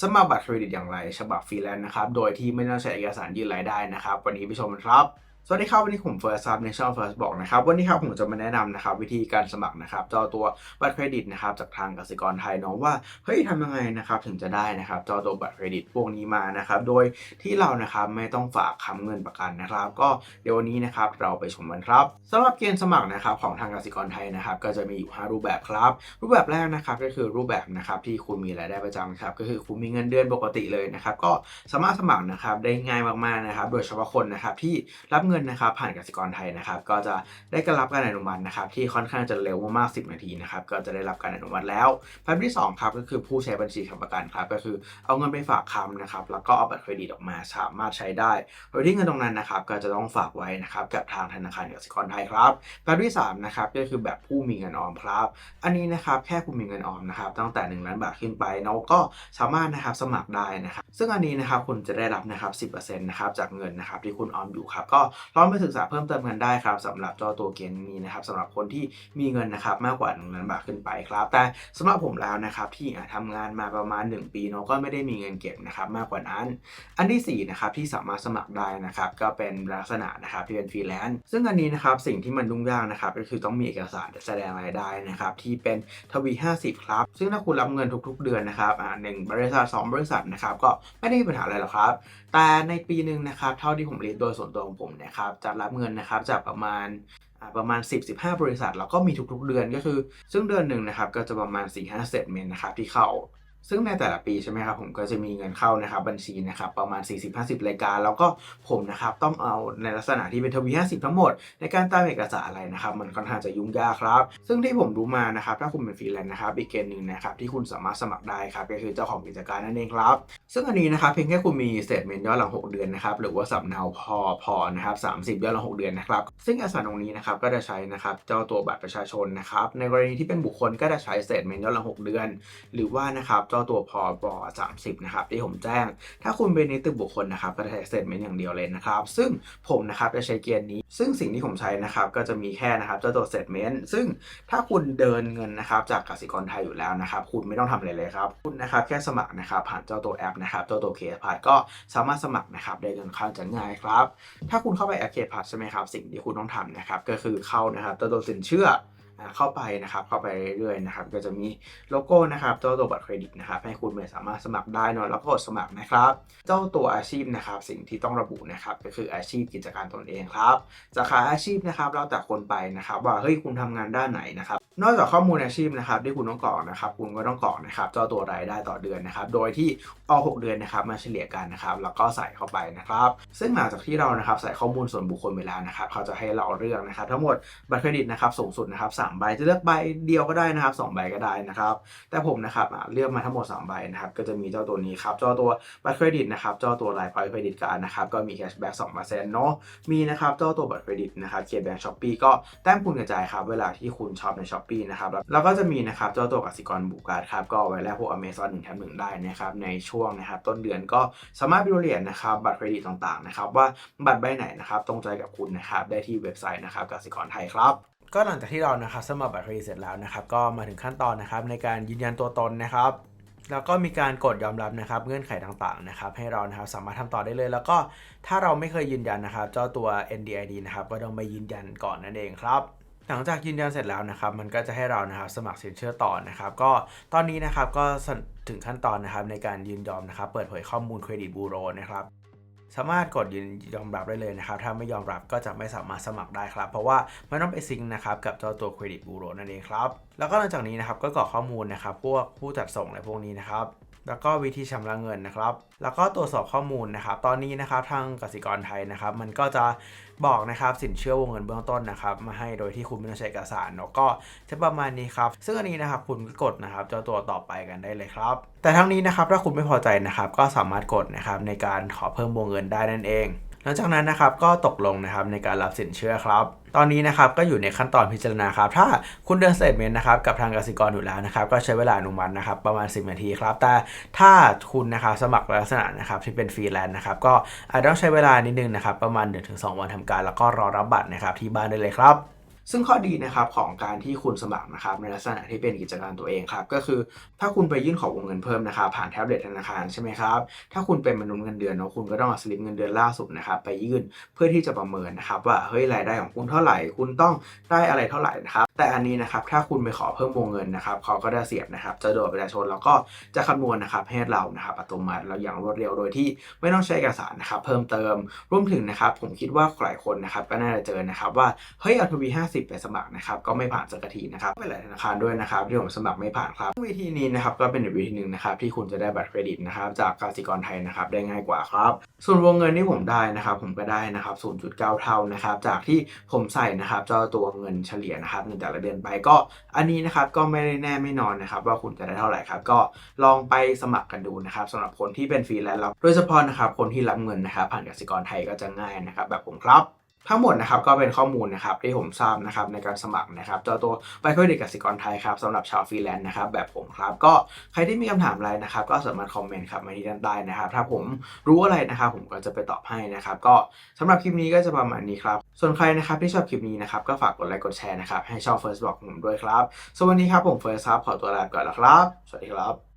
สมัครบัตรเครดิตอย่างไร ฉบับฟรีแลนซ์นะครับ โดยที่ไม่ต้องใช้เอกสารยื่นรายได้นะครับ วันนี้ไปชมกันครับ สวัสดีครับ วันนี้ผมเฟิร์สครับในช่อง First บอกนะครับ วันนี้ครับผมจะมาแนะนำนะครับวิธีการสมัครนะครับเจ้าตัวบัตรเครดิตนะครับจากทางกสิกรไทยเนาะว่าเฮ้ยทำยังไงนะครับถึงจะได้นะครับเจ้าตัวบัตรเครดิตพวกนี้มานะครับโดยที่เรานะครับไม่ต้องฝากค้ำเงินประกันนะครับ ก็เดี๋ยววันนี้นะครับเราไปชมกันครับสำหรับเกณฑ์สมัครนะครับของทางกสิกรไทยนะครับก็จะมีอยู่ 5 รูปแบบครับ รูปแบบแรกนะครับก็คือรูปแบบนะครับที่คุณมีรายได้ประจำครับก็คือคุณมีเงินเดือนปกติเลยนะครับก็สามารถสมัครนะครับได้ง่ายมากๆนะครับโดยเฉพาะคนนะครับที่รับเงินนะครับผ่านกสิกรไทยนะครับก็จะได้การรับการอนุมัตินะครับที่ค่อนข้างจะเร็วมากๆ10 นาทีนะครับก็จะได้รับการอนุมัติแล้วแบบที่2ครับก็คือผู้ใช้บัญชีค้ำประกันครับก็คือเอาเงินไปฝากค้ำนะครับแล้วก็เอาบัตรเครดิตออกมาสามารถใช้ได้โดยที่เงินตรงนั้นนะครับก็จะต้องฝากไว้นะครับกับทางธนาคารกสิกรไทยครับแบบที่3นะครับก็คือแบบผู้มีเงินออมครับ อันนี้นะครับแค่คุณมีเงินออมนะครับตั้งแต่ 1 ล้านบาทขึ้นไปเนาะก็สามารถนะครับสมัครได้นะครับซึ่งอันนี้นะครับคุณจะได้รับนะครับ10%นะครับจากเงินนะครับที่คุณออมอยู่ครับก็ลองไปศึกษาเพิ่มเติมกันได้ครับสำหรับจ้าตัวเกณฑ์นี้นะครับสำหรับคนที่มีเงินนะครับมากกว่า1ล้านบาทขึ้นไปครับแต่สำหรับผมแล้วนะครับที่อะทำงานมาประมาณ 1 ปีเนาะก็ไม่ได้มีเงินเก็บนะครับมากกว่านั้น อันที่4นะครับที่สามารถสมัครได้นะครับก็เป็นลักษณะนะครับที่เป็นฟรีแลนซ์ซึ่งอันนี้นะครับสิ่งที่มันยุ่งยากนะครับก็คือต้องมีเอกสารแสดงรายได้นะครับที่เป็นทวี 50 ครับ ซึ่งถ้าคุณรับเงินทุก ๆ เดือนนะครับอ่าหนึ่งบริษัท2บริษัทนะครับก็ไม่ได้มีปัญหาอะไรหรอกครับ แต่ในปีหนึ่งนะครับเท่าที่ผมเรียนโดยส่วนตัวของผมเนะครับจะรับเงินนะครับจากประมาณประมาณ 10-15 บริษัท แล้วก็มีทุกๆเดือนก็คือ ซึ่งเดือนหนึ่งนะครับก็จะประมาณ 4-5 เซตเมนนะครับที่เข้า ซึ่งในแต่ละปีใช่ไหมครับผมก็จะมีเงินเข้านะครับบัญชีนะครับประมาณ 40-50 รายการ แล้วก็ผมนะครับต้องเอาในลักษณะที่เป็นทวี50 ทั้งหมด ในการตามเอกสารอะไรนะครับมันค่อนข้างจะยุ่งยากครับ ซึ่งที่ผมรู้มานะครับถ้าคุณเป็นฟรีแลนซ์นะครับอีกเกณฑ์หนึ่งนะครับที่คุณสามารถสมัครได้ครับก็คือเจ้าของกิจการนั่นเองครับ ซึ่งอันนี้นะครับเพียงแค่คุณมีสเตทเมนย้อนหลัง 6 เดือนนะครับหรือว่าสำเนาพอพอนะครับ30ย้อนหลัง 6 เดือนนะครับซึ่งเอกสารตรงนี้นะครับก็จะใช้นะครับเจ้าตัวบัตรประชาชนนะครับในกรณีที่เป็นบุคคลก็จะใช้สเตทเมนย้อนหลัง 6 เดือน หรือว่านะครับเจ้าตัวพอบ30 นะครับ ที่ผมแจ้ง ถ้าคุณเป็นนิติบุคคลนะครับก็จะใช้สเตเมนต์อย่างเดียวเลยนะครับ ซึ่งผมนะครับจะใช้เกณฑ์นี้ ซึ่งสิ่งที่ผมใช้นะครับก็จะมีแค่นะครับเจ้าตัวสเตเมนต์ซึ่งถ้าคุณเดินเงินนะครับจากกสิกรไทยอยู่แล้วนะครับ คุณไม่ต้องทำอะไรเลยครับ คุณนะครับแค่สมัครนะครับผ่านเจ้าตัวแอปนะครับเจ้าตัวเคสพาร์ก็สามารถสมัครนะครับได้เงินเข้าจะง่ายครับ ถ้าคุณเข้าไปแอปเคสพาร์ใช่ไหมครับสิ่งที่คุณต้องทำนะครับก็คือเข้านะครับเจ้าตัวสินเชื่อ เข้าไปนะครับเข้าไปเรื่อยๆนะครับก็จะมีโลโก้นะครับเจ้าตัวบัตรเครดิตนะครับให้คุณสามารถสมัครได้นอะแล้วก็กดสมัครนะครับ เจ้าตัวอาชีพนะครับสิ่งที่ต้องระบุนะครับก็คืออาชีพกิจการตนเองครับสาขาอาชีพนะครับแล้วแต่คนไปนะครับว่าเฮ้ยคุณทำงานด้านไหนนะครับนอกจากข้อมูลอาชีพนะครับที่คุณต้องกรอกนะครับคุณก็ต้องกรอกนะครับเจ้าตัวรายได้ต่อเดือนนะครับโดยที่เอา6เดือนนะครับมาเฉลี่ยกันนะครับแล้วก็ใส่เข้าไปนะครับ ซึ่งหลังจากที่เรานะครับใส่ข้อมูลส่วนบุคคลไปแล้วนะครับเขาจะให้เราเลือกนะครับ ทั้งหมดบัตรเครดิตนะครับสูงสุดนะครับ3ใบจะเลือกใบเดียวก็ได้นะครับ2ใบก็ได้นะครับแต่ผมนะครับเลือกมาทั้งหมด3ใบนะครับก็จะมีเจ้าตัวนี้ครับเจ้าตัวบัตรเครดิตนะครับเจ้าตัวรายพอยต์เครดิตการ์ดนะครับก็มีแคชแบ็ก2%เปอร์เซ็นต์เนาะมีนะครับเจ้าตัวบัตรเครดิตนะครับเคแบงช้อปปี้ก็แต้มคุณกระจายครับเวลาที่คุณช็อปในช้อปปี้นะครับแล้วก็จะมีนะครับเจ้าตัวกสิกรบุกการ์ดครับก็ไว้แลกพวกอเมซอนหนึ่งแถมหนึ่งได้นะครับในช่วงนะครับต้นเดือนก็สามารถไปดูรายละเอียดนะครับบัตรเครดิตต่างๆนะครับว่าบัตรใบไหนนะครับตรงใจกับคุณนะครับได้ที่เว็บไซต์นะครับกสิกรไทยครับ ก็หลังจากที่เรานะครับสมัครบัตรเครดิตเสร็จแล้วนะครับ ก็มาถึงขั้นตอนนะครับในการยืนยันตัวตนนะครับ แล้วก็มีการกดยอมรับนะครับ เงื่อนไขต่างๆนะครับ ให้เรานะครับสามารถทำต่อได้เลย แล้วก็ถ้าเราไม่เคยยืนยันนะครับ เจ้าตัว NDID นะครับก็ต้องไปยืนยันก่อนนั่นเองครับหลังจากยืนยันเสร็จแล้วนะครับ มันก็จะให้เรานะครับสมัครสินเชื่อต่อนะครับ ก็ตอนนี้นะครับก็ถึงขั้นตอนนะครับในการยืนยอมนะครับ เปิดเผยข้อมูลเครดิตบูโรนะครับ สามารถกดยืนยอมรับได้เลยนะครับ ถ้าไม่ยอมรับก็จะไม่สามารถสมัครได้ครับ เพราะว่ามันต้องไปซิงค์นะครับกับเจ้าตัวเครดิตบูโรนั่นเองครับ แล้วก็หลังจากนี้นะครับก็กรอกข้อมูลนะครับ พวกผู้จัดส่งอะไรพวกนี้นะครับ แล้วก็วิธีชำระเงินนะครับ แล้วก็ตรวจสอบข้อมูลนะครับ ตอนนี้นะครับทางกสิกรไทยนะครับ มันก็จะบอกนะครับสินเชื่อวงเงินเบื้องต้นนะครับ มาให้โดยที่คุณไม่ต้องใช้เอกสารเนาะก็จะประมาณนี้ครับ ซึ่งอันนี้นะครับคุณก็กดนะครับเจ้าตัวต่อไปกันได้เลยครับ แต่ทั้งนี้นะครับถ้าคุณไม่พอใจนะครับ ก็สามารถกดนะครับในการขอเพิ่มวงเงินได้นั่นเอง หลังจากนั้นนะครับก็ตกลงนะครับในการรับสินเชื่อครับ ตอนนี้นะครับก็อยู่ในขั้นตอนพิจารณาครับ ถ้าคุณเดินสเตเมนต์นะครับกับทางกสิกรอยู่แล้วนะครับ ก็ใช้เวลาอนุมัตินะครับประมาณ 10 นาทีครับ แต่ถ้าคุณนะครับสมัครลักษณะนะครับที่เป็นฟรีแลนซ์นะครับก็อาจจะต้องใช้เวลานิดนึงนะครับประมาณ 1-2 วันทำการ แล้วก็รอรับบัตรนะครับที่บ้านได้เลยครับ ซึ่งข้อดีนะครับของการที่คุณสมัครนะครับในลักษณะที่เป็นกิจการตัวเองครับก็คือถ้าคุณไปยื่นขอวงเงินเพิ่มนะครับผ่านแท็บเล็ตธนาคารใช่ไหมครับถ้าคุณเป็นมนุษย์เงินเดือนเนาะคุณก็ต้องเอาสลิปเงินเดือนล่าสุดนะครับไปยื่นเพื่อที่จะประเมินนะครับว่าเฮ้ยรายได้ของคุณเท่าไหร่ คุณต้องได้อะไรเท่าไหร่นะครับแต่อันนี้นะครับถ้าคุณไปขอเพิ่มวงเงินนะครับเขาก็จะเสียบนะครับจะโดยประชาชนแล้วก็จะคำนวณนะครับให้เรานะครับอัตโนมัติแล้วอย่างรวดเร็วโดยที่ไม่ต้องใช้เอกสารนะครับเพิ่มเติมรวมถึงนะครับผมคิดว่าหลายคนนะครับก็น่าจะเจอนะครับว่าเฮ้ยเอาทวี50 ไปสมัครนะครับก็ไม่ผ่านสักทีนะครับไปหลายธนาคารด้วยนะครับที่ผมสมัครไม่ผ่านครับวิธีนี้นะครับก็เป็นอีกวิธีหนึ่งนะครับที่คุณจะได้บัตรเครดิตนะครับจากกสิกรไทยนะครับได้ง่ายกว่าครับส่วนวงเงินที่ผมได้นะครับผมก็ได้นะครับ 0.9 เท่านะครับจากที่ผมใส่นะครับเจ้าตัวเงินเฉลี่ยนะครับในแต่ละเดือนไปก็อันนี้นะครับก็ไม่ได้แน่ไม่นอนนะครับว่าคุณจะได้เท่าไหร่ครับก็ลองไปสมัครกันดูนะครับสำหรับคนที่เป็นฟรีแลนซ์แล้วโดยเฉพาะนะครับคนที่รับเงินนะครับผ่านกสิกรไทยก็จะง่ายนะครับแบบผมครับ ทั้งหมดนะครับก็เป็นข้อมูลนะครับที่ผมทราบนะครับในการสมัครนะครับเจ้าตัวใบเครดิตกสิกรไทยครับสำหรับชาวฟรีแลนซ์นะครับแบบผมครับก็ใครที่มีคำถามอะไรนะครับก็สามารถคอมเมนต์ครับมาที่ด้านใต้นะครับ ถ้าผมรู้อะไรนะครับผมก็จะไปตอบให้นะครับ ก็สำหรับคลิปนี้ก็จะประมาณนี้ครับ ส่วนใครนะครับที่ชอบคลิปนี้นะครับก็ฝากกดไลค์กดแชร์นะครับให้ช่อง First Block ผมด้วยครับสวัสดีครับผม First ครับขอตัวลาไปก่อนแล้วครับ สวัสดีครับ